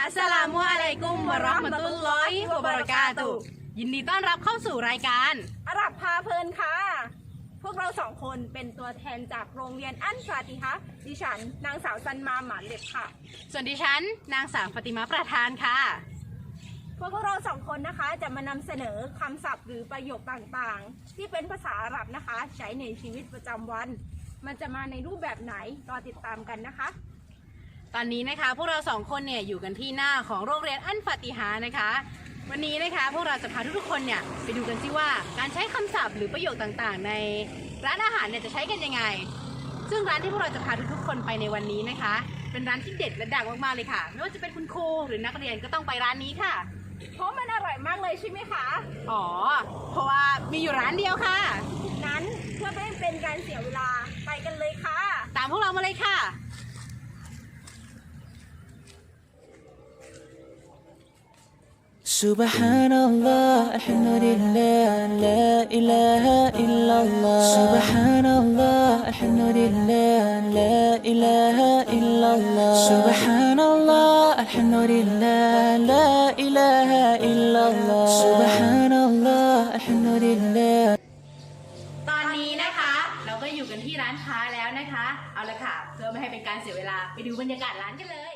อัสสลามุอะลัยกุมวะเราะห์มะตุลลอฮิวะบะเราะกาตุฮ์ยินดีต้อนรับเข้าสู่รายการ อาหรับพาเพลินค่ะ พวกเราสองคนเป็นตัวแทนจากโรงเรียนอันฟาติฮะดิฉันนางสาวซันมาหมานเล็บค่ะ ส่วนดิฉัน นางสาวฟาติมาประธานค่ะ พวกเราสองคนนะคะจะมานำเสนอคำศัพท์หรือประโยคต่างๆ ที่เป็นภาษาอาหรับนะคะ ใช้ในชีวิตประจำวัน มันจะมาในรูปแบบไหนรอติดตามกันนะคะ ตอนนี้นะคะพวกเราสองคนเนี่ยอยู่กันที่หน้าของโรงเรียนอันฟาติฮานะคะ วันนี้นะคะพวกเราจะพาทุกๆคนเนี่ยไปดูกันซิว่าการใช้คำศัพท์หรือประโยคต่างๆ ในร้านอาหารเนี่ยจะใช้กันยังไง ซึ่งร้านที่พวกเราจะพาทุกๆคนไปในวันนี้นะคะ เป็นร้านที่เด็ดและดังมากๆเลยค่ะ ไม่ว่าจะเป็นคุณครูหรือนักเรียนก็ต้องไปร้านนี้ค่ะ เพราะมันอร่อยมากเลยใช่ไหมคะ อ๋อ เพราะว่ามีอยู่ร้านเดียวค่ะ นั้นเพื่อไม่ให้เป็นการเสียเวลาไปกันเลยค่ะ ตามพวกเรามาเลยค่ะ سبحان الله الحمد لله لا إله إلا الله سبحان الله الحمد لله لا إله إلا الله سبحان الله الحمد لله لا إله إلا الله سبحان الله الحمد لله ตอนนี้นะคะ เราก็อยู่กันที่ร้านค้าแล้วนะคะ เอาละค่ะ เพื่อไม่ให้เป็นการเสียเวลา ไปดูบรรยากาศร้านกันเลย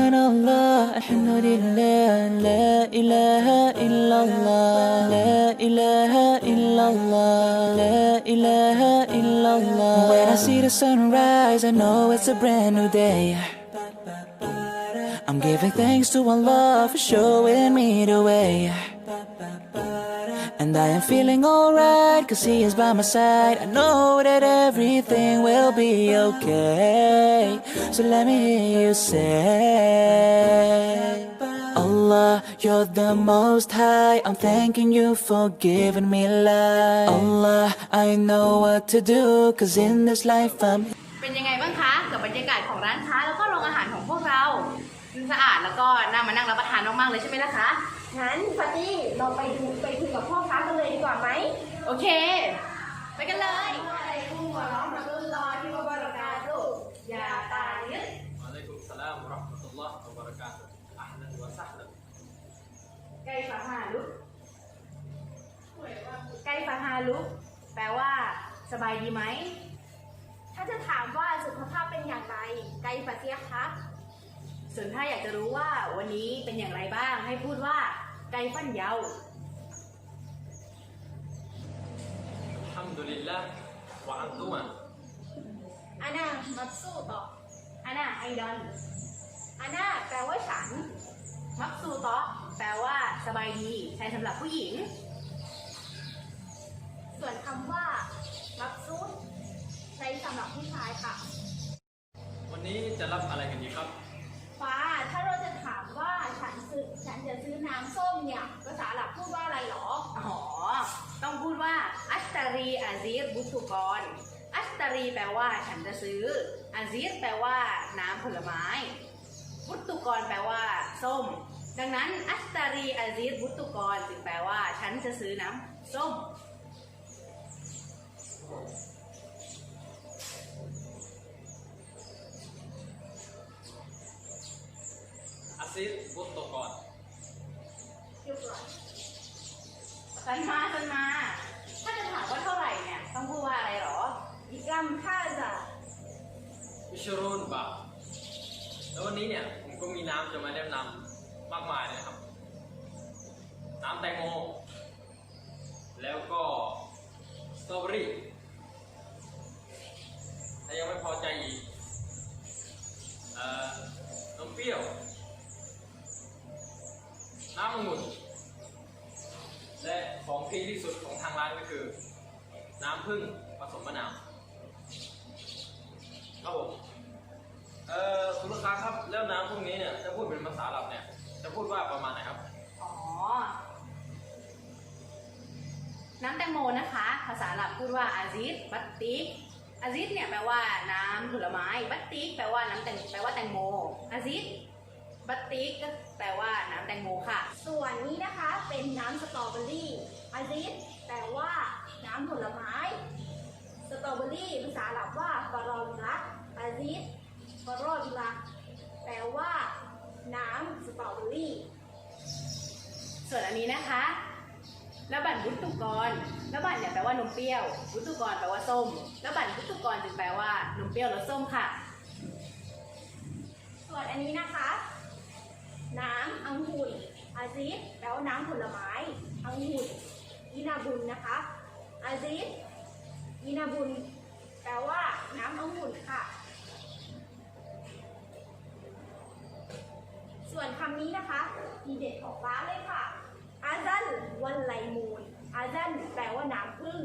see the sunrise I know it's a brand new day I'm giving thanks to Allah for showing me the way and I am feeling alright, cause he is by my side. I know that everything will be okay. So let me hear you say, Allah, you're the most high. I'm thanking you for giving me life. Allah, I know what to do, cause in this life I'm เป็นยังไงบ้างคะ กับบรรยากาศของร้านค้าแล้วก็โรงอาหารของพวกเราสะอาดแล้วก็น่ามานั่งรับประทานมากๆเลยใช่ไหมล่ะคะ งั้นฟาร์ตี้เราไปดูไปคุยกับพ่อค้ากันเลยดีกว่าไหม โอเค ไปกันเลยย ไก่ฟ้าฮาลุกไก่ฟ้าฮาลุกแปลว่า สบายดีไหม ถ้าจะถามว่าสุขภาพเป็นอย่างไร ไก่ฟ้าเสียคะส่วนถ้าอยากจะรู้ว่าวันนี้เป็นอย่างไรบ้าง ให้พูดว่า ไก่ฟันยาฮัมดุลิลละวะอันตุมะอานามัตสูตออานาไอดอนอานาแปลว่าฉัน มัตสูตอ แปลว่า สบายดี ใช้สำหรับผู้หญิง ส่วนคำว่ามักซูดใช้สำหรับผู้ชายค่ะ วันนี้จะรับอะไรกันดีครับ ฟ้า ถ้าเราจะถามว่าฉันซื้อฉันจะซื้อน้ำส้มเนี่ยภาษาอาหรับพูดว่าอะไรหรอ อ๋อ ต้องพูดว่า อัสตารีอาซีรบุตุกร อัสตารีแปลว่า ฉันจะซื้อ อาซีรแปลว่า น้ำผลไม้ บุตุกรแปลว่า ส้ม ดังนั้นอัสตารีอาซีรบุตุกรจึงแปลว่า ฉันจะซื้อน้ำส้ม อาซิดบุตโตกอนเรียบร้อยสันมาสันมา ถ้าจะถามว่าเท่าไหร่เนี่ย ต้องพูดว่าอะไรหรออีกลัมท่าจะมิชรูนบาแล้ววันนี้เนี่ยผมก็มีน้ำจะมาแนะนำ มากมายเลยนะครับ น้ำแตงโม แล้วก็สตรอเบอรี่ ถ้ายังไม่พอใจอีกเอ่อนมเปรี้ยว น้ำองุ่นและของพีที่สุดของทางร้านก็คือ น้ำผึ้ง พูดว่าประมาณไหนครับ อ๋อ น้ำแตงโมนะคะ ภาษาอาหรับพูดว่าอาซิดบัตติกอาซิดเนี่ยแปลว่าน้ำผลไม้ บัตติกแปลว่าน้ำแตงแปลว่าแตงโมอาซิดบัตติกก็แปลว่าน้ำแตงโมค่ะ ส่วนนี้นะคะเป็นน้ำสตรอเบอรี่อาซิดแปลว่าน้ำผลไม้ สตรอเบอรี่ภาษาอาหรับว่าฟารอลลักอาซิดฟารอลลักแปลว่า น้ำสตรอเบอรี่ ส่วนอันนี้นะคะแล้วบัตรบุตุกรแล้วบัตเนี่ยแปลว่านมเปรี้ยวบุตุกรแปลว่าส้มแล้วบัตรบุตุกรจึงแปลว่านมเปรี้ยวรสส้มค่ะ ส่วนอันนี้นะคะ น้ำอังุ่นอาซิดแปลว่าน้ำผลไม้ อังุ่นอินาบุญนะคะอาซิดอินาบุญแปลว่าน้ำองุ่นค่ะ ส่วนคำนี้นะคะ ทีเด็ดของร้านเลยค่ะอาซันวันไลมูนอาซันแปลว่าน้ำผึ้ง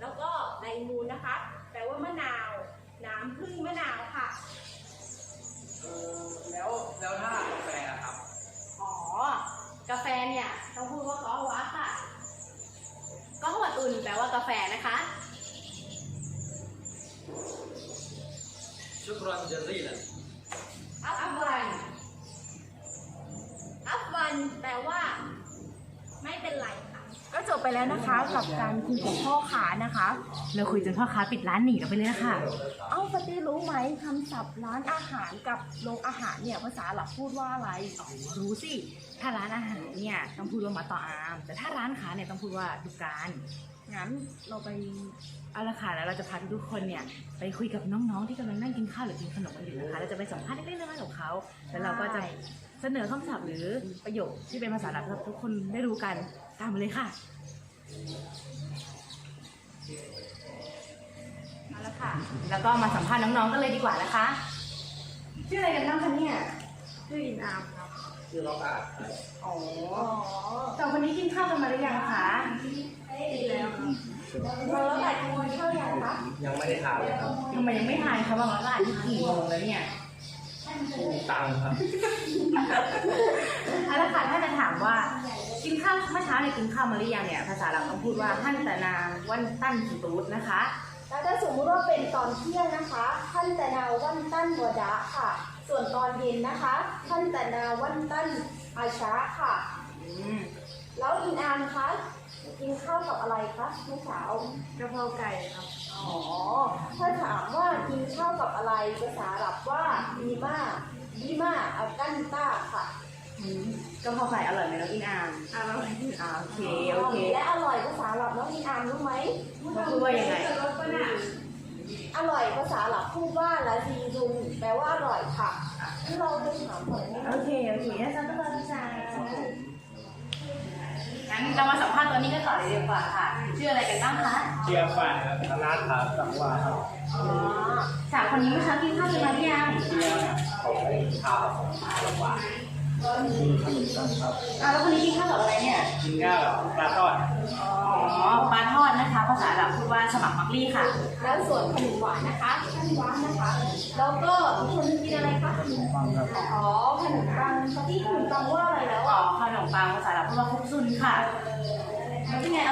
แล้วก็ไลมูนนะคะ แปลว่ามะนาว น้ำผึ้งมะนาวค่ะเออแล้วแล้วถ้ากาแฟอะครับ อ๋อ กาแฟเนี่ยต้องพูดว่าก้อฮวะค่ะก้อฮวะตุนแปลว่ากาแฟนะคะ ชุกรอนเจอรี่ล่ะ อัฟวัน อัฟวันแปลว่า ไม่เป็นไรค่ะ ก็จบไปแล้ว นะคะกับการคุยกับพ่อขานะคะ เราคุยจนพ่อค้าปิดร้านหนีเราไปเลยนะคะเอ้าปฏิรู้ไหมคำศัพท์ร้านอาหารกับโรงอาหารเนี่ยภาษาหลับพูดว่าอะไรอ๋อรู้สิ ถ้าร้านอาหารเนี่ยต้องพูดว่ามาต่ออาม แต่ถ้าร้านค้าเนี่ยต้องพูดว่าดุการงั้นเราไปเอาละค่ะแล้วเราจะพาทุกๆคนเนี่ยไปคุยกับน้องๆที่กำลังนั่งกินข้าวหรือกินขนมกันอยู่นะคะเราจะไปสัมภาษณ์เล็กๆน้อยๆของเขาแล้วเราก็จะเสนอคำศัพท์หรือประโยคที่เป็นภาษาหลักให้ทุกคนได้รู้กันตามมาเลยค่ะ เอาละค่ะ แล้วก็มาสัมภาษณ์น้องๆกันเลยดีกว่านะคะ ชื่ออะไรกันบ้างคะเนี่ย ชื่ออินอามครับชื่อล็อกอาดอ๋ออ๋อสองคนนี้กินข้าวกันมาหรือยังคะติดแล้วเราแล้วแต่กินข้าวยังคะยังไม่ได้ทานเลยครับทำไมยังไม่ทานคะบางร้านก็อาจจะกี่โมงแล้วเนี่ยตังค์ครับเอาละค่ะถ้าจะถามว่า กินข้าวเมื่อเช้าเนี่ยกินข้าวมาหรือยังเนี่ยภาษาเราต้องพูดว่าท่านตะนางวันตั้นสตูดนะคะ แล้วถ้าสมมติว่าเป็นตอนเที่ยงนะคะท่านแต่นาวันตั้นวดะค่ะ ส่วนตอนเย็นนะคะท่านแต่นาวันตั้นอาชาค่ะอืมแล้วอินอามคะกินข้าวกับอะไรคะเมื่อเช้ากะเพราไก่ครับอ๋อถ้าถามว่ากินข้าวกับอะไรภาษาอาหรับว่าดีมาดีมาอัลกันต้าค่ะอืม กะเพราไก่อร่อยไหมน้องอินอามอร่อยอ่าโอเคโอเคและอร่อยภาษาอาหรับน้องอินอามรู้ไหมเขาพูดว่ายังไงอร่อยภาษาอาหรับพูดว่าลาซีซุงแปลว่าอร่อยค่ะที่เราไปถามก่อนไหมโอเคโอเคแล้วจะต้องรอจ้างั้นเรามาสัมภาษณ์ตัวนี้กันต่อเลยดีกว่าค่ะชื่ออะไรกันบ้างคะเชียร์ฝ่ายครับธนาถาสังวาครับอ๋อสามคนนี้เมื่อเช้ากินข้าวกันมาหรือยังเชียร์เนี่ยเขาไปข้าวสังวา มีขนมปังครับอ่าแล้วคนนี้กินข้าวกับอะไรเนี่ย กินข้าวปลาทอดอ๋อ ปลาทอดนะคะ ภาษาเราพูดว่าสมัครมักลี่ค่ะ แล้วส่วนขนมหวานนะคะท่านหวานนะคะ แล้วก็อีกคนนึงกินอะไรคะขนมปังครับอ๋อ ขนมปังที่ขนมปังว่าอะไรแล้วอ๋ออะขนมปังภาษาเราพูดว่าคุกซุนค่ะแล้วเป็นไงอ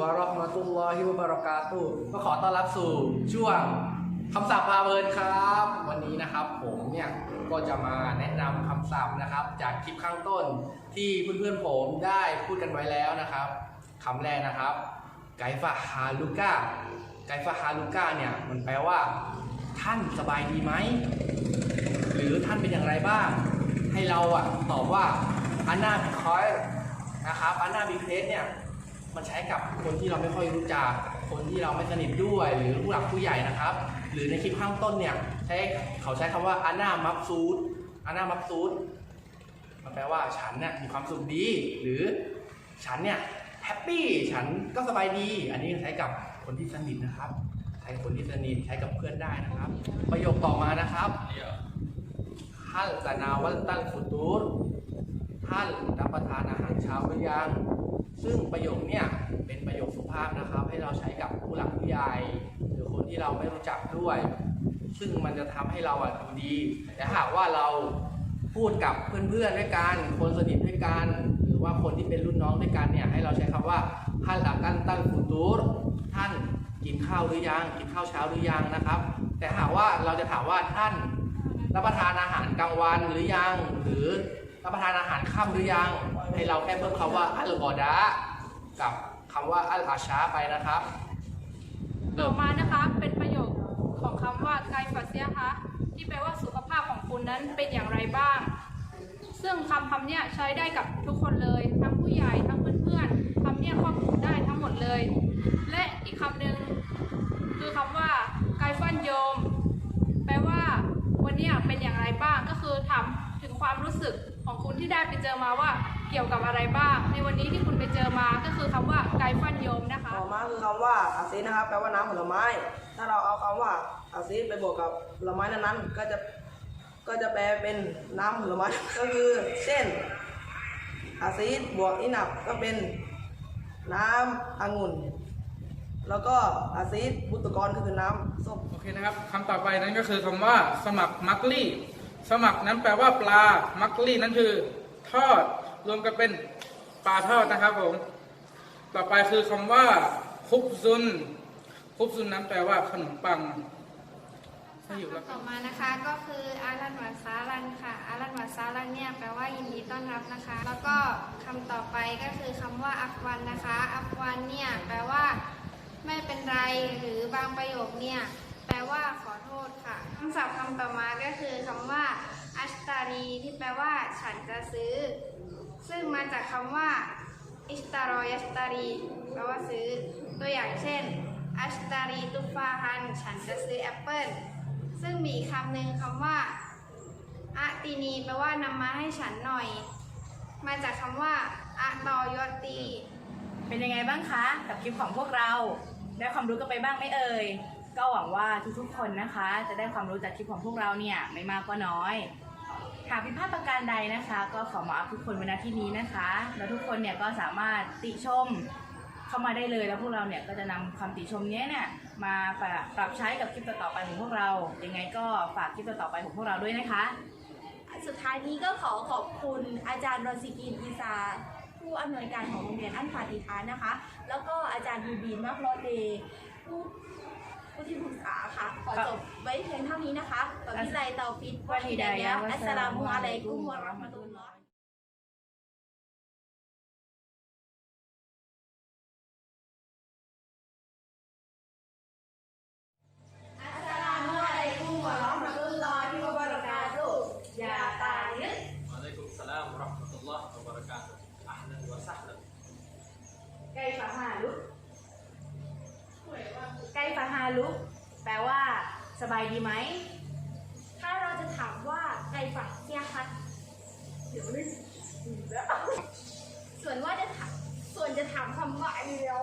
วะเราะห์มะตุลลอฮิวะบะเรากาตุก็ขอต้อนรับสู่ช่วงคำศัพท์พาเพลินครับ วันนี้นะครับผมเนี่ยก็จะมาแนะนำคำศัพท์นะครับ จากคลิปข้างต้นที่เพื่อนๆผมได้พูดกันไว้แล้วนะครับคำแรกนะครับ ไกฟะฮาลูก้าไกฟะฮาลูก้าเนี่ยมันแปลว่า ท่านสบายดีไหมหรือท่านเป็นอย่างไรบ้าง ให้เราอะตอบว่าอันนาบิคอยนะครับอันนาบิเคสเนี่ย มันใช้กับคนที่เราไม่ค่อยรู้จัก คนที่เราไม่สนิทด้วย หรือผู้หลักผู้ใหญ่นะครับ หรือในคลิปข้างต้นเนี่ยใช้เขาใช้คำว่าอานามับซูดอานามับซูดมันแปลว่าฉันเนี่ยมีความสุขดี หรือฉันเนี่ยแฮปปี้ ฉันก็สบายดี อันนี้ใช้กับคนที่สนิทนะครับ ใช้คนที่สนิทใช้กับเพื่อนได้นะครับ ประโยคต่อมานะครับฮัลตานาวัลตันฟุตูรท่านรับประทานอาหารเช้าหรือยัง ซึ่งประโยคเนี่ยเป็นประโยคสุภาพนะครับ ให้เราใช้กับผู้หลักผู้ใหญ่หรือคนที่เราไม่รู้จักด้วย ซึ่งมันจะทำให้เราอะดูดี แต่หากว่าเราพูดกับเพื่อนๆด้วยกัน คนสนิทด้วยกัน หรือว่าคนที่เป็นรุ่นน้องด้วยกันเนี่ยให้เราใช้คำว่าฮัลอากันตั้งฟูตูรท่านกินข้าวหรือยังกินข้าวเช้าหรือยังนะครับ แต่หากว่าเราจะถามว่าท่านรับประทานอาหารกลางวันหรือยังหรือ รับประทานอาหารค่ำหรือยัง ให้เราแค่เพิ่มคำว่าอัลกอดะกับคำว่าอัลอาชาไปนะครับ ต่อมานะคะเป็นประโยคของคำว่าไกฟัสเซียคะที่แปลว่าสุขภาพของคุณนั้นเป็นอย่างไรบ้าง ซึ่งคำคำเนี้ยใช้ได้กับทุกคนเลย ทั้งผู้ใหญ่ทั้งเพื่อนๆคำเนี้ยครอบคลุมได้ทั้งหมดเลย และอีกคำหนึ่งคือคำว่าไกฟันโยม แปลว่าวันนี้เป็นอย่างไรบ้างก็คือถามถึงความรู้สึก ของคุณที่ได้ไปเจอมาว่าเกี่ยวกับอะไรบ้าง ในวันนี้ที่คุณไปเจอมาก็คือคำว่าไกฟันโยมนะคะต่อมาคือคำว่าอาซีนะครับแปลว่าน้ำผลไม้ ถ้าเราเอาคำว่าอาซีไปบวกกับผลไม้นั้นๆก็จะก็จะแปลเป็นน้ำผลไม้ก็คือ เช่นอาซีบวกอินับก็เป็นน้ำองุ่น แล้วก็อาซีบุตรกรก็คือน้ำส้มโอเคนะครับคำต่อไปนั้นก็คือคำว่าสมัครมักลี่ สมัครนั้นแปลว่าปลา มักลี่นั้นคือ ทอด รวมกันเป็นปลาทอดนะครับผม ต่อไปคือคำว่า คุบซุน คุบซุนนั้นแปลว่าขนมปังต่อมานะคะก็คืออารันวาซารันค่ะ อารันวาซารันเนี่ยแปลว่ายินดีต้อนรับนะคะ แล้วก็คำต่อไปก็คือคำว่าอักวันนะคะ อักวันเนี่ยแปลว่า ไม่เป็นไรหรือบางประโยคเนี่ย แปลว่าขอโทษค่ะคำศัพท์คำต่อมาก็คือคำว่า อัชตารีที่แปลว่า ฉันจะซื้อ ซึ่งมาจากคำว่า อิสตารอยัสตารีแปลว่าซื้อ ตัวอย่างเช่น อัชตารีตุฟาฮัน ฉันจะซื้อแอปเปิลซึ่งมีคำหนึ่งคำว่าอะตีนีแปลว่านำมาให้ฉันหน่อย มาจากคำว่าอะตอยอตี เป็นยังไงบ้างคะ กับคลิปของพวกเรา ได้ความรู้กันไปบ้างไหมเอ่ย ก็หวังว่าทุกๆคนนะคะ จะได้ความรู้จากคลิปของพวกเราเนี่ยไม่มากก็น้อยหากผิดพลาดประการใดนะคะ ก็ขอมาอัพทุกคนไว้ณที่นี้นะคะ แล้วทุกคนเนี่ยก็สามารถติชมเข้ามาได้เลยแล้วพวกเราเนี่ยก็จะนำคำติชมเนี้ยเนี่ยมาปรับปรับใช้กับคลิปต่อๆไปของพวกเรา ยังไงก็ฝากคลิปต่อๆไปของพวกเราด้วยนะคะ สุดท้ายนี้ก็ขอขอบคุณอาจารย์รสิกินอีซาผู้อำนวยการของโรงเรียนอันฟาติทานนะคะ แล้วก็อาจารย์ยูบีนมักโรเดผู้ ผู้ที่ปรึกษาค่ะ ขอจบไว้เพียงเท่านี้นะคะกับวิไลเตาฟิตวะฮิดายะห์อัสสลามุอะลัยกุมวะเราะห์มะตุลลอฮ์ Waalaikumsalam warahmatullahi wabarakatuh. Ahlan wa sahlan. ไกฟาฮาลุไกฟาฮาลุแปลว่า สบายดีไหม ถ้าเราจะถามว่าไก่ฝักเซียคัดเดี๋ยวนึกส่วนว่าจะถามส่วนจะถามคำว่าเดียว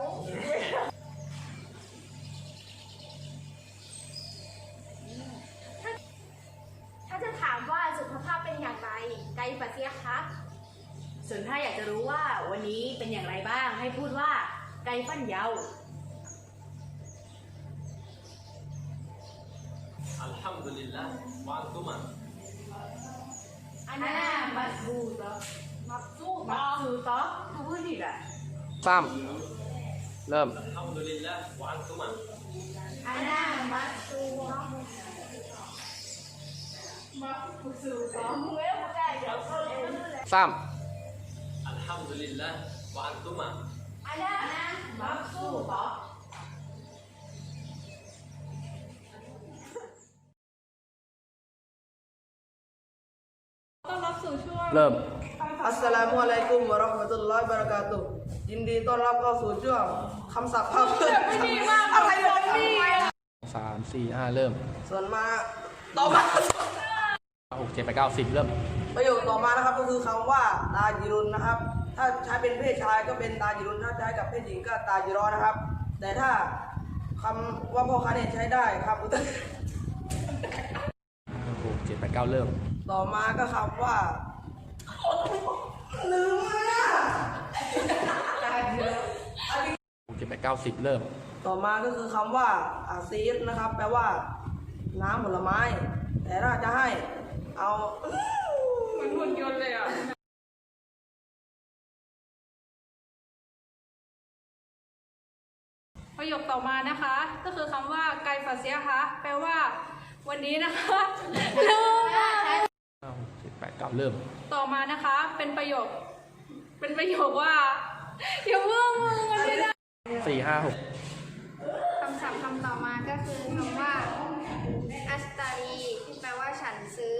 ถ้าจะถามว่าสุขภาพเป็นอย่างไร ไก่ฝักเซียคัดส่วนถ้าอยากจะรู้ว่าวันนี้เป็นอย่างไรบ้างให้พูดว่าไก่ฟันเยา Alhamdulillah wa antuma. อันน่ามัสบูตอมัสซูมัสซูตอคือพูดผิดอะซ้ำเริ่ม Alhamdulillah wa antuma. อัน นน่ามัสซูตอำเริ่ม อัสสลามุอะลัยกุมวะเราะห์มะตุลลอฮิวะบะเราะกาตุฮ์ยินดีต้อนรับเข้าสู่ช่วงคำศัพท์ภาพเพื่อนอะไรวะนี่สามสี่ห้าเริ่มส่วนมาต่อมา หกเจ็ดแปดเก้าสิบเริ่ม ประโยคต่อมานะครับก็คือคำว่าตาจิรุนนะครับ ถ้าใช้เป็นเพศชายก็เป็นตาจิรุนถ้าใช้กับเพศหญิงก็ตาจิรอนะครับ แต่ถ้าคำว่าพ่อค้าเนี่ยใช้ได้ครับอุตหกเจ็ดแปดเก้าเริ่ม ต่อมาก็คำว่าลืมอะหกเจ็ดแปดเก้าสิบเริ่ม ต่อมาก็คือคำว่าอาซีสนะครับ แปลว่า น้ำผลไม้ แต่ถ้าจะให้ เอาเหมือนหุ่นยนต์เลยอะประโยคต่อมานะคะ ก็คือคำว่าไกฟาเซียคะแปลว่า วันนี้นะคะลืม อะเจ็ดแปดเก้าเริ่ม ต่อมานะคะเป็นประโยค เป็นประโยคว่า อย่าเพิ่งมึงมันไม่ได้สี่ห้าหกคำศัพท์คำต่อมาก็คือคำว่าอัสตารีที่แปลว่าฉันซื้อ